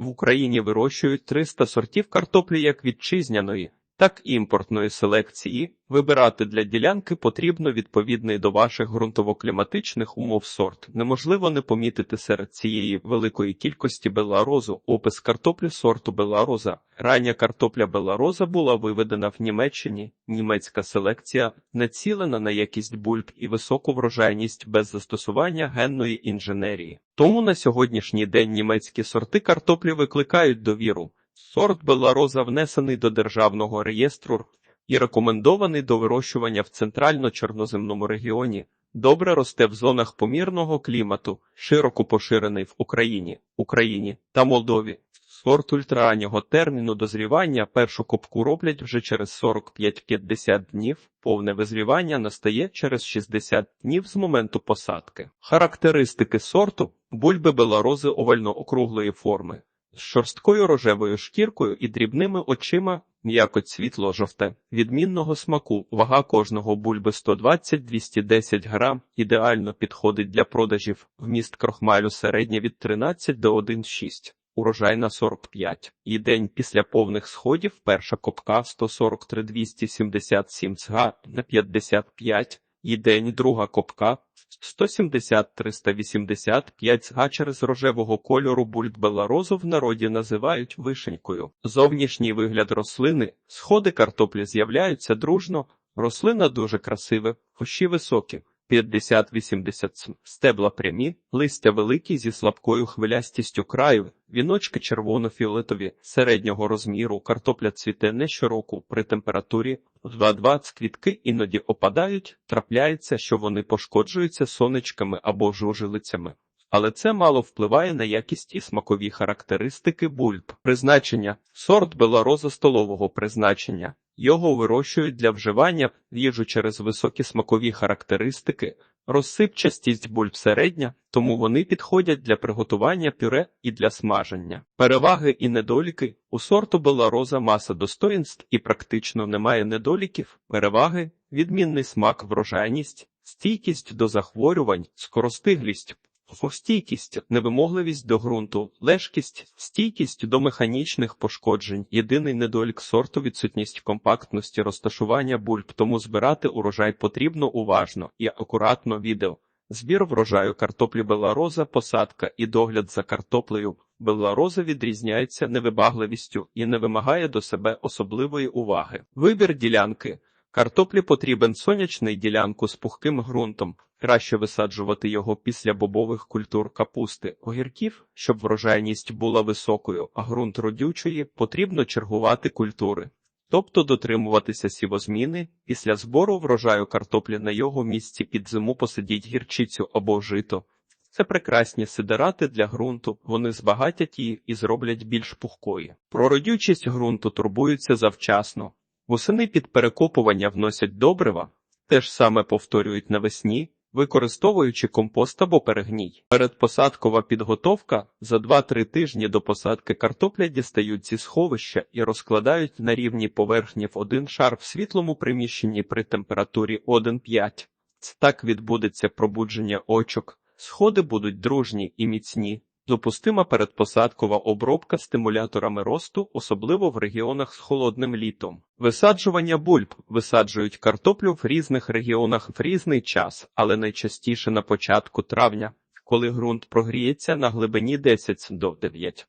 В Україні вирощують 300 сортів картоплі як вітчизняної, так імпортної селекції. Вибирати для ділянки потрібно відповідний до ваших ґрунтово-кліматичних умов сорт. Неможливо не помітити серед цієї великої кількості беларозу опис картоплі сорту белароза. Рання картопля белароза була виведена в Німеччині. Німецька селекція націлена на якість бульб і високу врожайність без застосування генної інженерії. Тому на сьогоднішній день німецькі сорти картоплі викликають довіру. Сорт белароза внесений до державного реєстру і рекомендований до вирощування в центрально-чорноземному регіоні. Добре росте в зонах помірного клімату, широко поширений в Україні, Україні та Молдові. Сорт ультрараннього терміну дозрівання першу копку роблять вже через 45-50 днів, повне визрівання настає через 60 днів з моменту посадки. Характеристики сорту бульби беларози овально-округлої форми, з шорсткою рожевою шкіркою і дрібними очима, м'якоть світло жовте, відмінного смаку, вага кожного бульби 120-210 грам, ідеально підходить для продажів, вміст крохмалю середнє від 13 до 1,6. Урожай на 45. І день після повних сходів перша копка 143-277 цга на 55. І день друга копка 170-385 цга через рожевого кольору бульбеларозу в народі називають вишенькою. Зовнішній вигляд рослини, сходи картоплі з'являються дружно, рослина дуже красива, кущі високі. 50-80 см, стебла прямі, листя великі зі слабкою хвилястістю краю, віночки червоно-фіолетові, середнього розміру, картопля цвіте не щороку при температурі 2-20 квітки іноді опадають, трапляється, що вони пошкоджуються сонечками або жужелицями. Але це мало впливає на якість і смакові характеристики бульб. Призначення сорт белароза столового призначення. Його вирощують для вживання в їжу через високі смакові характеристики, розсипчастість бульб середня, тому вони підходять для приготування пюре і для смаження. Переваги і недоліки у сорту белароза маса достоїнств і практично немає недоліків. Переваги відмінний смак, врожайність, стійкість до захворювань, скоростиглість. Стійкість, невимогливість до ґрунту, лежкість, стійкість до механічних пошкоджень. Єдиний недолік сорту відсутність компактності розташування бульб, тому збирати урожай потрібно уважно і акуратно відео. Збір врожаю картоплі белароза, посадка і догляд за картоплею. Белароза відрізняється невибагливістю і не вимагає до себе особливої уваги. Вибір ділянки. Картоплі потрібен сонячний ділянку з пухким ґрунтом. Краще висаджувати його після бобових культур капусти, огірків, щоб врожайність була високою, а ґрунт родючої потрібно чергувати культури, тобто дотримуватися сівозміни. Після збору врожаю картоплі на його місці під зиму посадіть гірчицю або жито. Це прекрасні сидерати для ґрунту, вони збагатять її і зроблять більш пухкою. Про родючість ґрунту турбуються завчасно. Восени під перекопування вносять добрива, те ж саме повторюють навесні, використовуючи компост або перегній. Передпосадкова підготовка за 2-3 тижні до посадки картопля дістають зі сховища і розкладають на рівні поверхні в один шар в світлому приміщенні при температурі 1,5. Так відбудеться пробудження очок, сходи будуть дружні і міцні. Допустима передпосадкова обробка стимуляторами росту, особливо в регіонах з холодним літом. Висаджування бульб висаджують картоплю в різних регіонах в різний час, але найчастіше на початку травня, коли ґрунт прогріється на глибині 10 до 9.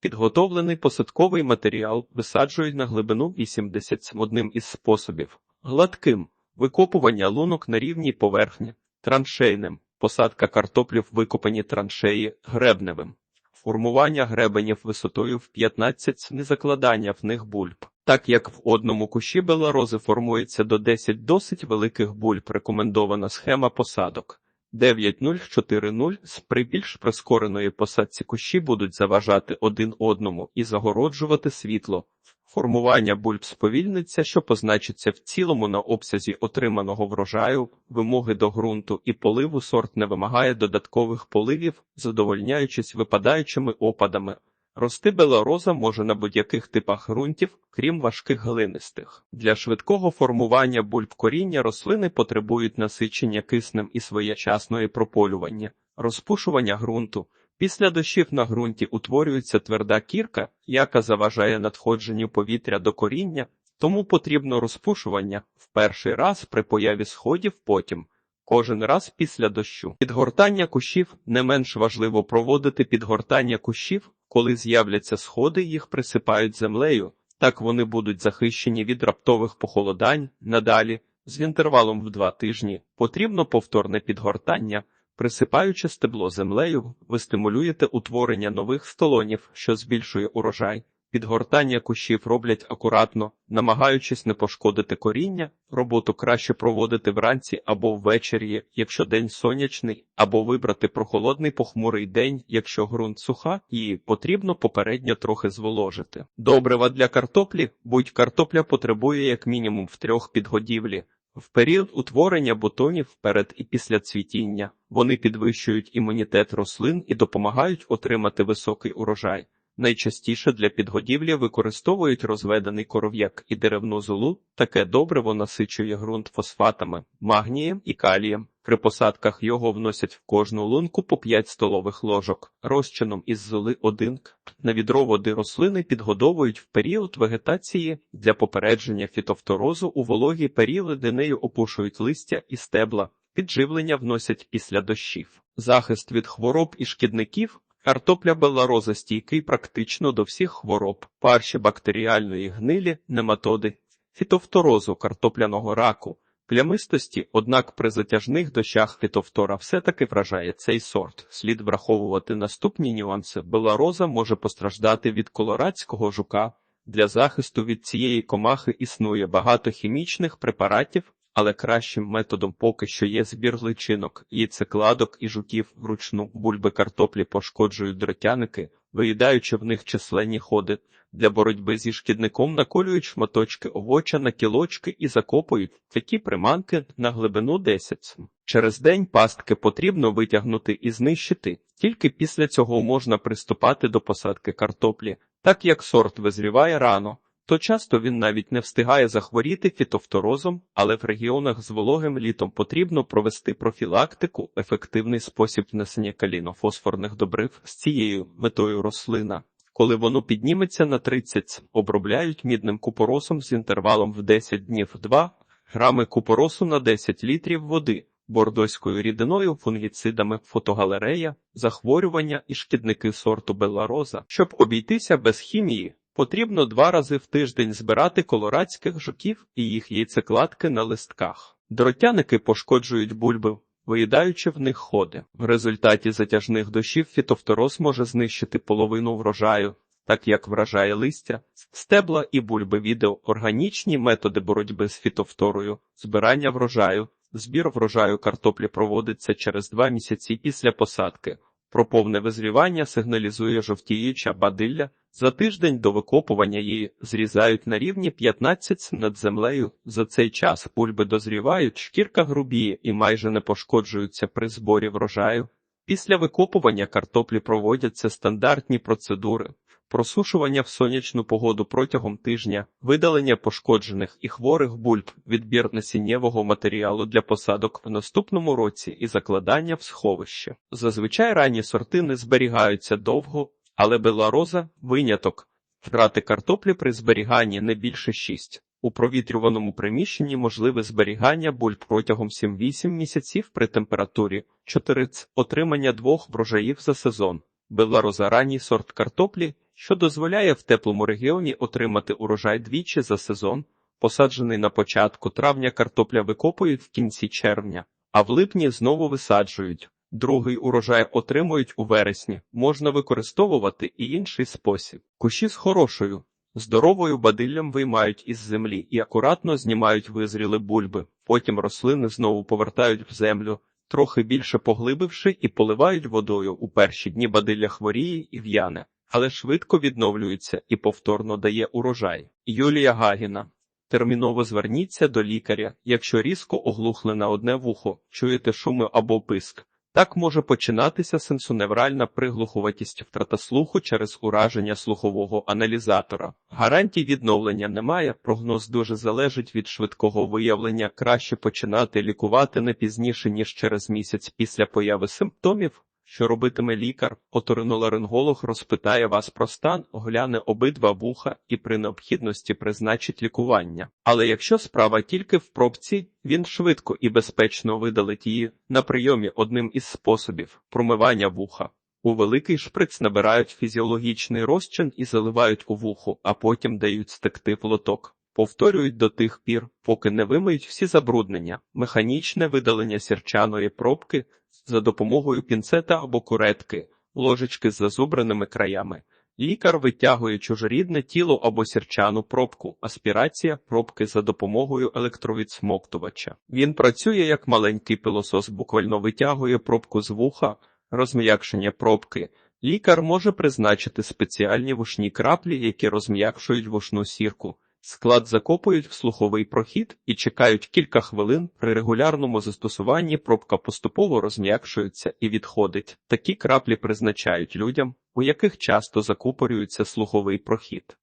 Підготовлений посадковий матеріал висаджують на глибину 80 одним із способів. Гладким викопування лунок на рівній поверхні, траншейним посадка картоплів викопані траншеї гребневим, формування гребенів висотою в 15 незакладання в них бульб. Так як в одному кущі белорози формується до 10 досить великих бульб, рекомендована схема посадок. 9.0.4.0 при більш прискореної посадці кущі будуть заважати один одному і загороджувати світло. Формування бульб сповільниться, що позначиться в цілому на обсязі отриманого врожаю, вимоги до ґрунту і поливу сорт не вимагає додаткових поливів, задовольняючись випадаючими опадами. Рости белароза може на будь-яких типах ґрунтів, крім важких глинистих. Для швидкого формування бульб коріння рослини потребують насичення киснем і своєчасної прополювання, розпушування ґрунту. Після дощів на ґрунті утворюється тверда кірка, яка заважає надходженню повітря до коріння, тому потрібно розпушування в перший раз при появі сходів потім. Кожен раз після дощу. Підгортання кущів не менш важливо проводити підгортання кущів, коли з'являться сходи, їх присипають землею, так вони будуть захищені від раптових похолодань. Надалі, з інтервалом в два тижні, потрібно повторне підгортання. Присипаючи стебло землею, ви стимулюєте утворення нових столонів, що збільшує урожай. Підгортання кущів роблять акуратно, намагаючись не пошкодити коріння. Роботу краще проводити вранці або ввечері, якщо день сонячний, або вибрати прохолодний похмурий день, якщо ґрунт суха, і потрібно попередньо трохи зволожити. Добрива для картоплі, будь картопля потребує як мінімум в трьох підгодівлі. В період утворення бутонів перед і після цвітіння вони підвищують імунітет рослин і допомагають отримати високий урожай. Найчастіше для підгодівлі використовують розведений коров'як і деревну золу. Таке добриво насичує ґрунт фосфатами, магнієм і калієм. При посадках його вносять в кожну лунку по 5 столових ложок, розчином із золи 1 к. На відро води рослини підгодовують в період вегетації для попередження фітофторозу у вологі періоди нею опушують листя і стебла. Підживлення вносять після дощів. Захист від хвороб і шкідників Картопля белароза стійкий практично до всіх хвороб, парші бактеріальної гнилі, нематоди, фітофторозу картопляного раку, плямистості, однак при затяжних дощах фітофтора все-таки вражає цей сорт. Слід враховувати наступні нюанси. Белароза може постраждати від колорадського жука. Для захисту від цієї комахи існує багато хімічних препаратів, але кращим методом поки що є збір личинок, яйцекладок і жуків вручну бульби картоплі пошкоджують дротяники, виїдаючи в них численні ходи. Для боротьби зі шкідником наколюють шматочки овоча на кілочки і закопують такі приманки на глибину 10. Через день пастки потрібно витягнути і знищити. Тільки після цього можна приступати до посадки картоплі, так як сорт визріває рано то часто він навіть не встигає захворіти фітофторозом, але в регіонах з вологим літом потрібно провести профілактику, ефективний спосіб внесення калінофосфорних добрив з цією метою рослина. Коли воно підніметься на 30, обробляють мідним купоросом з інтервалом в 10 днів 2 грами купоросу на 10 літрів води, бордоською рідиною, фунгіцидами, фотогалерея, захворювання і шкідники сорту белароза, щоб обійтися без хімії. Потрібно два рази в тиждень збирати колорадських жуків і їх яйцекладки на листках. Дротяники пошкоджують бульби, виїдаючи в них ходи. В результаті затяжних дощів фітофтороз може знищити половину врожаю, так як вражає листя, стебла і бульби відео, органічні методи боротьби з фітофторою, збирання врожаю. Збір врожаю картоплі проводиться через два місяці після посадки. Про повне визрівання сигналізує жовтіюча бадилля. За тиждень до викопування її зрізають на рівні 15 над землею. За цей час пульби дозрівають, шкірка грубіє і майже не пошкоджуються при зборі врожаю. Після викопування картоплі проводяться стандартні процедури. Просушування в сонячну погоду протягом тижня, видалення пошкоджених і хворих бульб, відбір насіннєвого матеріалу для посадок в наступному році і закладання в сховище. Зазвичай ранні сорти не зберігаються довго, але белароза – виняток. Втрати картоплі при зберіганні не більше 6. У провітрюваному приміщенні можливе зберігання бульб протягом 7-8 місяців при температурі 4 отримання двох врожаїв за сезон. Белароза – ранній сорт картоплі, що дозволяє в теплому регіоні отримати урожай двічі за сезон. Посаджений на початку травня картопля викопують в кінці червня, а в липні знову висаджують. Другий урожай отримують у вересні. Можна використовувати і інший спосіб. Кущі з хорошою, здоровою бадиллям виймають із землі і акуратно знімають визріли бульби. Потім рослини знову повертають в землю, трохи більше поглибивши і поливають водою у перші дні бадилля хворіє і в'яне, але швидко відновлюється і повторно дає урожай. Юлія Гагіна Терміново зверніться до лікаря, якщо різко оглухли на одне вухо, чуєте шуми або писк. Так може починатися сенсоневральна приглухуватість втрата слуху через ураження слухового аналізатора. Гарантій відновлення немає, прогноз дуже залежить від швидкого виявлення. Краще починати лікувати не пізніше ніж через місяць після появи симптомів. Що робитиме лікар. Оториноларинголог розпитає вас про стан, огляне обидва вуха і при необхідності призначить лікування. Але якщо справа тільки в пробці, він швидко і безпечно видалить її на прийомі одним із способів промивання вуха. У великий шприц набирають фізіологічний розчин і заливають у вухо, а потім дають стекти в лоток. Повторюють до тих пір, поки не вимиють всі забруднення, механічне видалення сірчаної пробки за допомогою пінцета або куретки, ложечки з зазубреними краями. Лікар витягує чужорідне тіло або сірчану пробку, аспірація пробки за допомогою електровідсмоктувача. Він працює як маленький пилосос, буквально витягує пробку з вуха, розм'якшення пробки. Лікар може призначити спеціальні вушні краплі, які розм'якшують вушну сірку. Склад закопують в слуховий прохід і чекають кілька хвилин. При регулярному застосуванні пробка поступово розм'якшується і відходить. Такі краплі призначають людям, у яких часто закупорюється слуховий прохід.